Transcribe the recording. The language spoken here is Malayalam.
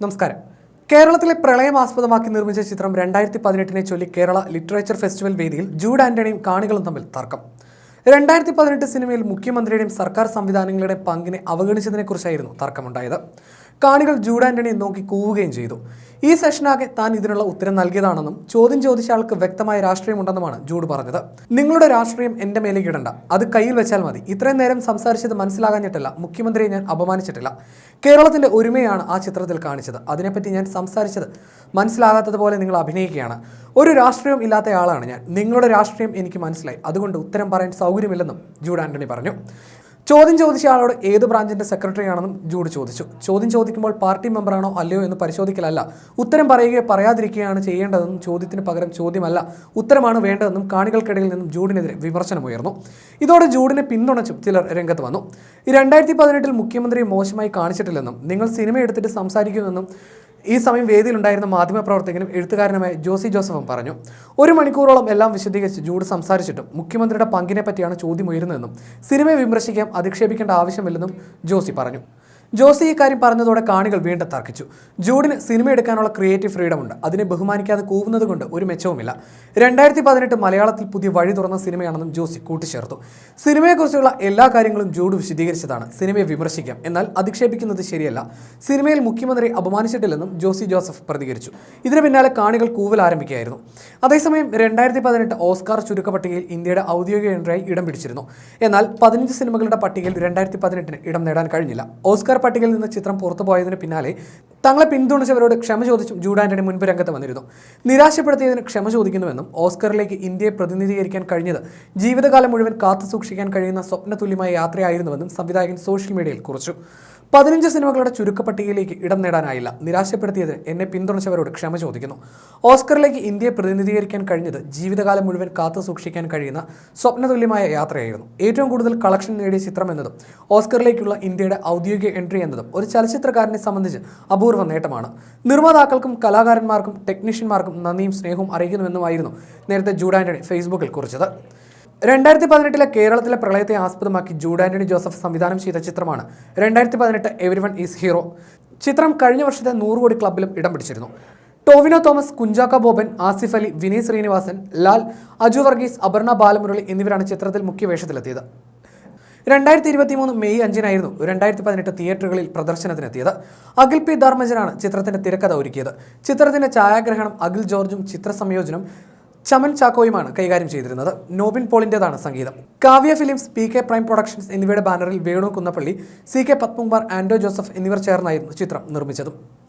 നമസ്കാരം. കേരളത്തിലെ പ്രളയം ആസ്പദമാക്കി നിർമ്മിച്ച ചിത്രം രണ്ടായിരത്തി പതിനെട്ടിനെ ചൊല്ലി കേരള ലിറ്ററേച്ചർ ഫെസ്റ്റിവൽ വേദിയിൽ ജൂഡ് ആന്റണിയും കാണികളും തമ്മിൽ തർക്കം. രണ്ടായിരത്തി പതിനെട്ട് സിനിമയിൽ മുഖ്യമന്ത്രിയുടെയും സർക്കാർ സംവിധാനങ്ങളുടെയും പങ്കിനെ അവഗണിച്ചതിനെക്കുറിച്ചായിരുന്നു തർക്കമുണ്ടായത്. കാണികൾ ജൂഡ് ആന്റണിയെ നോക്കി കൂവുകയും ചെയ്തു. ഈ സെഷനാകെ താൻ ഇതിനുള്ള ഉത്തരം നൽകിയതാണെന്നും ചോദ്യം ചോദിച്ച ആൾക്ക് വ്യക്തമായ രാഷ്ട്രീയമുണ്ടെന്നുമാണ് ജൂഡ് പറഞ്ഞത്. നിങ്ങളുടെ രാഷ്ട്രീയം എന്റെ മേലേക്ക് ഇടണ്ട. അത് കയ്യിൽ വെച്ചാൽ മതി. ഇത്രയും നേരം സംസാരിച്ചത് മനസ്സിലാകാഞ്ഞിട്ടല്ല. മുഖ്യമന്ത്രിയെ ഞാൻ അപമാനിച്ചിട്ടില്ല. കേരളത്തിന്റെ ഒരുമയാണ് ആ ചിത്രത്തിൽ കാണിച്ചത്. അതിനെപ്പറ്റി ഞാൻ സംസാരിച്ചത് മനസ്സിലാകാത്തതുപോലെ നിങ്ങൾ അഭിനയിക്കുകയാണ്. ഒരു രാഷ്ട്രീയം ഇല്ലാത്തയാളാണ് ഞാൻ. നിങ്ങളുടെ രാഷ്ട്രീയം എനിക്ക് മനസ്സിലായി. അതുകൊണ്ട് ഉത്തരം പറയാൻ സൗകര്യമില്ലെന്നും ജൂഡ് ആന്റണി പറഞ്ഞു. ചോദ്യം ചോദിച്ച ആളോട് ഏത് ബ്രാഞ്ചിന്റെ സെക്രട്ടറി ആണെന്നും ജൂഡ് ചോദിച്ചു. ചോദ്യം ചോദിക്കുമ്പോൾ പാർട്ടി മെമ്പറാണോ അല്ലയോ എന്ന് പരിശോധിക്കലല്ല. ഉത്തരം പറയുകയോ പറയാതിരിക്കുകയാണ് ചെയ്യേണ്ടതെന്നും ചോദ്യത്തിന് പകരം ചോദ്യമല്ല. ഉത്തരമാണ് വേണ്ടതെന്നും കാണികൾക്കിടയിൽ നിന്നും ജൂഡിനെതിരെ വിമർശനമുയർന്നു. ഇതോടെ ജൂഡിനെ പിന്തുണച്ചും ചിലർ രംഗത്ത് വന്നു. രണ്ടായിരത്തി പതിനെട്ടിൽ മുഖ്യമന്ത്രിയെ മോശമായി കാണിച്ചിട്ടില്ലെന്നും നിങ്ങൾ സിനിമ എടുത്തിട്ട് സംസാരിക്കുമെന്നും ഈ സമയം വേദിയിൽ വേദിയിലുണ്ടായിരുന്ന മാധ്യമപ്രവർത്തകനും എഴുത്തുകാരനുമായ ജോസി ജോസഫും പറഞ്ഞു ഒരു മണിക്കൂറോളം എല്ലാം വിശദീകരിച്ച് ജൂഡ് സംസാരിച്ചിട്ടും മുഖ്യമന്ത്രിയുടെ പങ്കിനെ പറ്റിയാണ് ചോദ്യം ഉയരുന്നതെന്നും സിനിമയെ വിമർശിക്കാൻ അധിക്ഷേപിക്കേണ്ട ആവശ്യമില്ലെന്നും ജോസി പറഞ്ഞു. ജോസി ഇക്കാര്യം പറഞ്ഞതോടെ കാണികൾ വീണ്ടും തർക്കിച്ചു. ജൂഡിന് സിനിമ എടുക്കാനുള്ള ക്രിയേറ്റീവ് ഫ്രീഡം ഉണ്ട്. അതിനെ ബഹുമാനിക്കാതെ കൂവുന്നത് കൊണ്ട് ഒരു മെച്ചവുമില്ല. രണ്ടായിരത്തി പതിനെട്ട് മലയാളത്തിൽ പുതിയ വഴി തുറന്ന സിനിമയാണെന്നും ജോസി കൂട്ടിച്ചേർത്തു. സിനിമയെക്കുറിച്ചുള്ള എല്ലാ കാര്യങ്ങളും ജൂഡ് വിശദീകരിച്ചതാണ്. സിനിമയെ വിമർശിക്കാം. എന്നാൽ അധിക്ഷേപിക്കുന്നത് ശരിയല്ല. സിനിമയിൽ മുഖ്യമന്ത്രി അപമാനിച്ചിട്ടില്ലെന്നും ജോസി ജോസഫ് പ്രതികരിച്ചു. ഇതിന് പിന്നാലെ കാണികൾ കൂവൽ ആരംഭിക്കുകയായിരുന്നു. അതേസമയം രണ്ടായിരത്തി പതിനെട്ട് ഓസ്കാർ ചുരുക്കപ്പട്ടികയിൽ ഇന്ത്യയുടെ ഔദ്യോഗിക എൻട്രിയായി ഇടം പിടിച്ചിരുന്നു. എന്നാൽ പതിനഞ്ച് സിനിമകളുടെ പട്ടികയിൽ രണ്ടായിരത്തി പതിനെട്ടിന് ഇടം നേടാൻ കഴിഞ്ഞില്ല. ഓസ്കാർ പട്ടികയിൽ നിന്ന് ചിത്രം പുറത്തു പോയതിന് പിന്നാലെ തങ്ങളെ പിന്തുണച്ചവരോട് ക്ഷമ ചോദിച്ചും ജൂഡ് ആന്റണി മുൻപ് രംഗത്ത് വന്നിരുന്നു. നിരാശപ്പെടുത്തിയതിന് ക്ഷമ ചോദിക്കുന്നുവെന്നും ഓസ്കറിലേക്ക് ഇന്ത്യയെ പ്രതിനിധീകരിക്കാൻ കഴിഞ്ഞത് ജീവിതകാലം മുഴുവൻ കാത്തു സൂക്ഷിക്കാൻ കഴിയുന്ന സ്വപ്നതുല്യമായ യാത്രയായിരുന്നുവെന്നും സംവിധായകൻ സോഷ്യൽ മീഡിയയിൽ കുറിച്ചു. പതിനഞ്ച് സിനിമകളുടെ ചുരുക്കപ്പട്ടികയിലേക്ക് ഇടം നേടാനായില്ല. നിരാശപ്പെടുത്തിയത് എന്നെ പിന്തുണച്ചവരോട് ക്ഷമ ചോദിക്കുന്നു. ഓസ്കറിലേക്ക് ഇന്ത്യയെ പ്രതിനിധീകരിക്കാൻ കഴിഞ്ഞത് ജീവിതകാലം മുഴുവൻ കാത്തു സൂക്ഷിക്കാൻ കഴിയുന്ന സ്വപ്നതുല്യമായ യാത്രയായിരുന്നു. ഏറ്റവും കൂടുതൽ കളക്ഷൻ നേടിയ ചിത്രം എന്നതും ഓസ്കറിലേക്കുള്ള ഇന്ത്യയുടെ ഔദ്യോഗിക എൻട്രി എന്നതും ഒരു ചലച്ചിത്രകാരനെ സംബന്ധിച്ച് അപൂർവ നേട്ടമാണ്. നിർമ്മാതാക്കൾക്കും കലാകാരന്മാർക്കും ടെക്നീഷ്യന്മാർക്കും നന്ദിയും സ്നേഹവും അറിയിക്കുന്നുവെന്നുമായിരുന്നു നേരത്തെ ജൂഡ് ആന്റണി ഫേസ്ബുക്കിൽ കുറിച്ചത്. രണ്ടായിരത്തി പതിനെട്ടിലെ കേരളത്തിലെ പ്രളയത്തെ ആസ്പദമാക്കി ജൂഡ് ആന്റണി ജോസഫ് സംവിധാനം ചെയ്ത ചിത്രമാണ് രണ്ടായിരത്തി പതിനെട്ട് എവരി വൺ ഈസ് ഹീറോ. ചിത്രം കഴിഞ്ഞ വർഷത്തെ നൂറ് കോടി ക്ലബിലും ഇടം പിടിച്ചിരുന്നു. ടോവിനോ തോമസ് കുഞ്ചാക്ക ബോബൻ ആസിഫ് അലി വിനീത് ശ്രീനിവാസൻ ലാൽ അജു വർഗീസ് അപർണ ബാലമുരളി എന്നിവരാണ് ചിത്രത്തിൽ മുഖ്യ വേഷത്തിലെത്തിയത്. രണ്ടായിരത്തി ഇരുപത്തി മൂന്ന് മെയ് അഞ്ചിനായിരുന്നു രണ്ടായിരത്തി പതിനെട്ട് തിയേറ്ററുകളിൽ പ്രദർശനത്തിനെത്തിയത്. അഖിൽ പി ധർമ്മജനാണ് ചിത്രത്തിന്റെ തിരക്കഥ ഒരുക്കിയത്. ചിത്രത്തിന്റെ ഛായാഗ്രഹണം അഖിൽ ജോർജും ചിത്ര സംയോജനം ചമൻ ചാക്കോയുമാണ് കൈകാര്യം ചെയ്തിരുന്നത്. നോബിൻ പോളിന്റെതാണ് സംഗീതം. Kavya films P K prime productions എന്നിവയുടെ ബാനറിൽ Venu Kunnappally C K Padmakumar Anto Joseph എന്നിവർ ചേർന്നായിരുന്നു ചിത്രം നിർമ്മിച്ചതും.